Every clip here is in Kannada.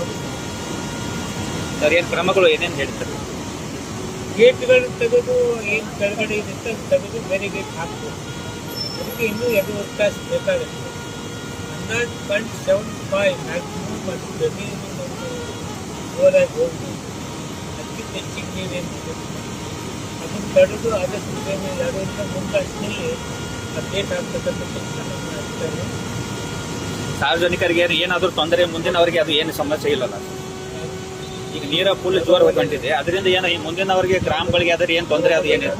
ಆಗುತ್ತೆ. ಸರ್, ಏನು ಕ್ರಮಗಳು ಏನೇನು ಹೇಳ್ತಾರೆ? ಗೇಟ್ಗಳು ತೆಗೆದು, ಏನು ಕೆಳಗಡೆ ಅದು ತೆಗೆದು ಬೇರೆ ಗೇಟ್ ಹಾಕ್ಬೋದು ಅದಕ್ಕೆ ಇನ್ನೂ ಎರಡೂವರೆ ತಾಸು ಬೇಕಾಗುತ್ತೆ. ಹನ್ನೊಂದು ಪಾಯಿಂಟ್ ಸೆವೆನ್ ಫೈವ್ ಮ್ಯಾಕ್ಸಿಮಮ್ ಮತ್ತು ಜಮೀನು ಒಂದು ಜೋರಾಗಿ ಹೋಗಿ ಅದಕ್ಕಿಂತ ಹೆಚ್ಚಿಗೆ ನೀವೇನು ತಡೆದು ಆದಷ್ಟು ಬೇಗ ಮುಂದಾಸಿನಲ್ಲಿ ಆ ಅಪ್ಡೇಟ್ ಆಗ್ತಕ್ಕಂಥ ಕೆಲಸ ಮಾಡ್ತೇನೆ ಸಾರ್ವಜನಿಕರಿಗೆ ಏನು ಏನಾದರೂ ತೊಂದರೆ ಮುಂದಿನವರಿಗೆ ಅದು ಏನು ಸಮಸ್ಯೆ ಇಲ್ಲಲ್ಲ ಈಗ ನೀರ ಫುಲ್ ಜೋರ್ ಹೋಗ್ಕೊಂಡಿದೆ ಅದರಿಂದ ಏನು ಈ ಮುಂದಿನವರಿಗೆ ಗ್ರಾಮಗಳಿಗೆ ಆದ್ರೆ ಏನು ತೊಂದರೆ ಅದು ಏನಿಲ್ಲ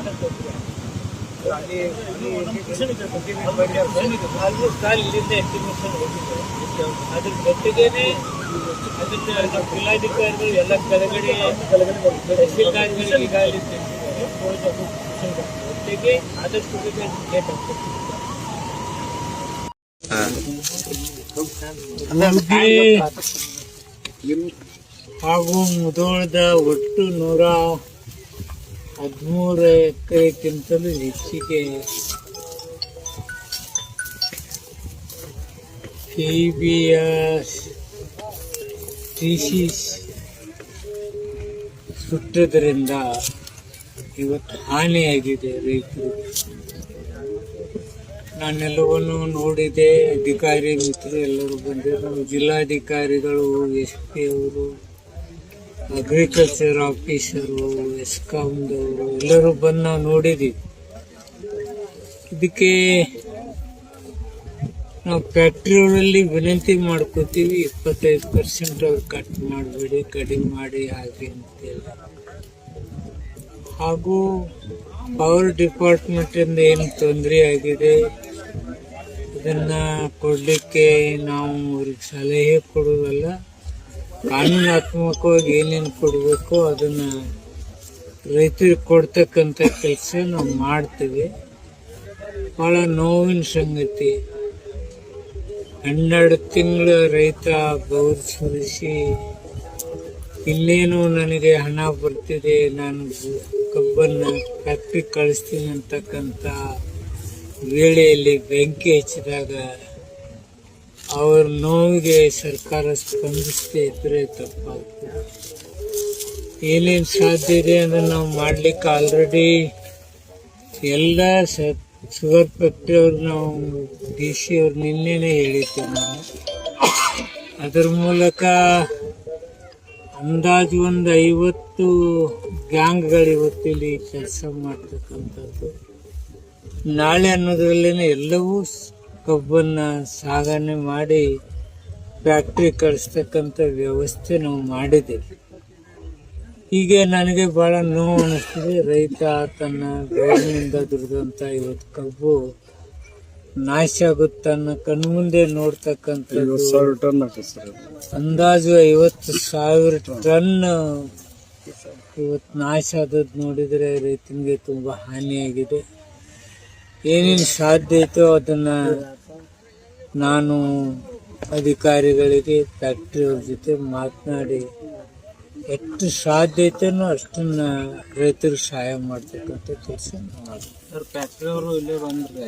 ಆಲ್ಮೋಸ್ಟ್ ಕಾಲ್ ಇಲ್ಲಿಂದ ಎಸ್ಟಿಮೇಷನ್ ಹೋಗಿದೆ ಅದ್ರ ಜೊತೆಗೇನೆ ಅದನ್ನ ಜಿಲ್ಲಾಧಿಕಾರಿಗಳು ಎಲ್ಲ ಕೆಳಗಡೆ ತಹಸೀಲ್ದಾರ್ಗಳು ಈಗಾಗಲೇ ಆದಷ್ಟು ಗೇಟ್ ಹಾಕ್ಬೇಕು ಹಾಗೂ ಮುದೋಳದ ಒಟ್ಟು ನೂರ ಹದಿಮೂರು ಎಕರೆಗಿಂತಲೂ ಹೆಚ್ಚಿಗೆ ಸಿಬಿಯ ಥೀಸಿಸ್ ಸುಟ್ಟದ್ರಿಂದ ಇವತ್ತು ಹಾನಿಯಾಗಿದೆ ರೈತರು. ನಾನೆಲ್ಲವನ್ನು ನೋಡಿದೆ, ಅಧಿಕಾರಿ ಮಿತ್ರರು ಎಲ್ಲರೂ ಬಂದಿದ್ದರು ಜಿಲ್ಲಾಧಿಕಾರಿಗಳು, ಎಸ್ ಪಿ ಅವರು ಅಗ್ರಿಕಲ್ಚರ್ ಆಫೀಸರು ಎಸ್ಕಾಮ್ದವರು ಎಲ್ಲರೂ ಬಂದು ನಾವು ನೋಡಿದ್ದೀವಿ ಇದಕ್ಕೆ ನಾವು ಫ್ಯಾಕ್ಟ್ರಿಗಳಲ್ಲಿ ವಿನಂತಿ ಮಾಡ್ಕೋತೀವಿ, ಇಪ್ಪತ್ತೈದು ಪರ್ಸೆಂಟ್ ಅವ್ರು ಕಟ್ ಮಾಡಬೇಡಿ, ಕಡಿಮೆ ಮಾಡಿ, ಹಾಗೆ ಅಂತೇಳಿ ಹಾಗೂ ಪವರ್ ಡಿಪಾರ್ಟ್ಮೆಂಟಿಂದ ಏನು ತೊಂದರೆ ಆಗಿದೆ, ಇದನ್ನು ಕೊಡಲಿಕ್ಕೆ ನಾವು ಅವ್ರಿಗೆ ಸಲಹೆ ಕೊಡುವುದಲ್ಲ ಕಾನೂನಾತ್ಮಕವಾಗಿ ಏನೇನು ಕೊಡಬೇಕು ಅದನ್ನು ರೈತರಿಗೆ ಕೊಡ್ತಕ್ಕಂಥ ಕೆಲಸ ನಾವು ಮಾಡ್ತೀವಿ. ಭಾಳ ನೋವಿನ ಸಂಗತಿ. ಹನ್ನೆರಡು ತಿಂಗಳು ರೈತ ಸುರಿಸಿ ಇನ್ನೇನು ನನಗೆ ಹಣ ಬರ್ತಿದೆ, ನಾನು ಕಬ್ಬನ್ನು ಫ್ಯಾಕ್ಟ್ರಿ ಕಳಿಸ್ತೀನಿ ಅಂತಕ್ಕಂಥ ವೇಳೆಯಲ್ಲಿ ಬೆಂಕಿ ಹಚ್ಚಿದಾಗ ಅವ್ರ ನೋವಿಗೆ ಸರ್ಕಾರ ಸ್ಪಂದಿಸದೇ ಇದ್ರೆ ತಪ್ಪಾಗ್ತದೆ. ಏನೇನು ಸಾಧ್ಯ ಇದೆ ಅದನ್ನು ನಾವು ಮಾಡಲಿಕ್ಕೆ ಆಲ್ರೆಡಿ ಎಲ್ಲ ಸ ಶುಗರ್ ಫ್ಯಾಕ್ಟ್ರಿ ಅವ್ರು, ನಾವು ಡಿ ಸಿ ಅವ್ರು ನಿನ್ನೆನೇ ಹೇಳಿದ್ದೆ ನಾನು. ಅದ್ರ ಮೂಲಕ ಅಂದಾಜು ಒಂದು ಐವತ್ತು ಗ್ಯಾಂಗ್ಗಳು ಇಲ್ಲಿ ಕೆಲಸ ಮಾಡ್ತಕ್ಕಂಥದ್ದು. ನಾಳೆ ಅನ್ನೋದ್ರಲ್ಲೇ ಎಲ್ಲವೂ ಕಬ್ಬನ್ನ ಸಾಗಣೆ ಮಾಡಿ ಫ್ಯಾಕ್ಟ್ರಿ ಕಳಿಸ್ತಕ್ಕಂಥ ವ್ಯವಸ್ಥೆ ನಾವು ಮಾಡಿದ್ದೇವೆ. ಹೀಗೆ ನನಗೆ ಬಹಳ ನೋವು ಅನ್ನಿಸ್ತದೆ ರೈತ ತನ್ನ ಬೇರಿನಿಂದ ದುಡಿದಂಥ ಇವತ್ತು ಕಬ್ಬು ನಾಶ ಆಗುತ್ತನ್ನ ಕಣ್ಮುಂದೆ ನೋಡ್ತಕ್ಕಂಥದ್ದು ಅಂದಾಜು ಐವತ್ತು ಸಾವಿರ ಟನ್ ಇವತ್ತು ನಾಶ ಆದದ್ದು ನೋಡಿದರೆ ರೈತನಿಗೆ ತುಂಬಾ ಹಾನಿಯಾಗಿದೆ. ಏನೇನು ಸಾಧ್ಯ ಐತೋ ಅದನ್ನ ನಾನು ಅಧಿಕಾರಿಗಳಿಗೆ ಫ್ಯಾಕ್ಟ್ರಿಯವ್ರ ಜೊತೆ ಮಾತನಾಡಿ ಎಷ್ಟು ಸಾಧ್ಯ ಐತೆನೋ ಅಷ್ಟನ್ನ ರೈತರಿಗೆ ಸಹಾಯ ಮಾಡ್ತಕ್ಕಂಥ ಕೆಲಸ ಮಾಡ್ತೀನಿ ಫ್ಯಾಕ್ಟ್ರಿ ಅವರು ಇಲ್ಲೇ ಬಂದ್ರಿ